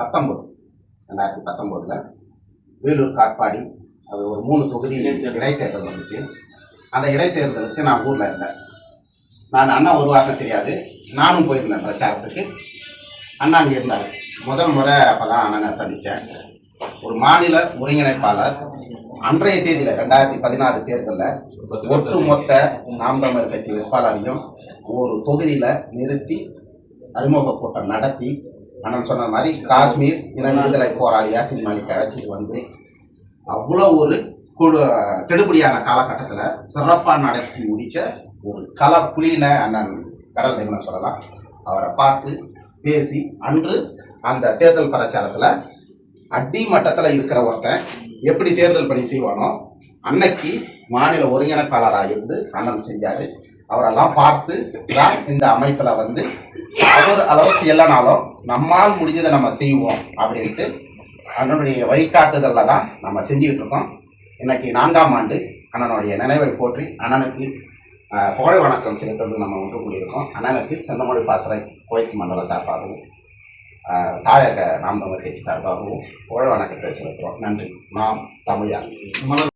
பத்தொம்போது ரெண்டாயிரத்தி பத்தொம்போதில் வேலூர் காட்பாடி அது ஒரு மூணு தொகுதி இடைத்தேர்தல். வந்துச்சு. அந்த இடைத்தேர்தலுக்கு நான் ஊரில் இருந்தேன். நான் அண்ணா உருவாக்க தெரியாது. நானும் போயிருந்தேன் பிரச்சாரத்துக்கு. அண்ணா அங்கே இருந்தார். முதல் முறை அப்போ தான் அண்ணனை சந்தித்தேன் ஒரு மாநில ஒருங்கிணைப்பாளர். அன்றைய தேதியில் ரெண்டாயிரத்தி பதினாறு தேர்தலில் ஒட்டுமொத்த நாம் தமிழர் கட்சி வேட்பாளரையும் ஒரு தொகுதியில் நிறுத்தி அறிமுக கூட்டம் நடத்தி அண்ணன் சொன்ன மாதிரி காஷ்மீர் இன விடுதலை போராளியாக சினிமாலிக்கு அழைச்சிட்டு வந்து அவ்வளோ ஒரு குழு கெடுபடியான காலகட்டத்தில் சிறப்பாக நடத்தி முடித்த ஒரு கள புலியின அண்ணன் கடல் தெய்வம் சொல்லலாம். அவரை பார்த்து பேசி அன்று அந்த தேர்தல் பிரச்சாரத்தில் அடி மட்டத்தில் இருக்கிற ஒருத்தன் எப்படி தேர்தல் பணி செய்வானோ அன்னைக்கு மாநில ஒருங்கிணைப்பாளராக இருந்து அண்ணன் செஞ்சார். அவரெல்லாம் பார்த்து தான் இந்த அமைப்பில் வந்து அவர் அளவுக்கு இல்லைனாலும் நம்மால் முடிஞ்சதை நம்ம செய்வோம் அப்படின்ட்டு அண்ணனுடைய வழிகாட்டுதலில் தான் நம்ம செஞ்சுக்கிட்டு இருக்கோம். இன்னைக்கு நான்காம் ஆண்டு அண்ணனுடைய நினைவை போற்றி அண்ணனுக்கு புகழை வணக்கம் செலுத்துறது நம்ம ஒன்று கூடியிருக்கோம். அண்ணனுக்கு செந்தமொழி பாசறை கோயத் மண்டல சார்பாகவும் தாயக நாம் கட்சி சார்பாகவும் புகழ் வணக்கத்தை செலுத்துகிறோம். நன்றி. நாம் தமிழா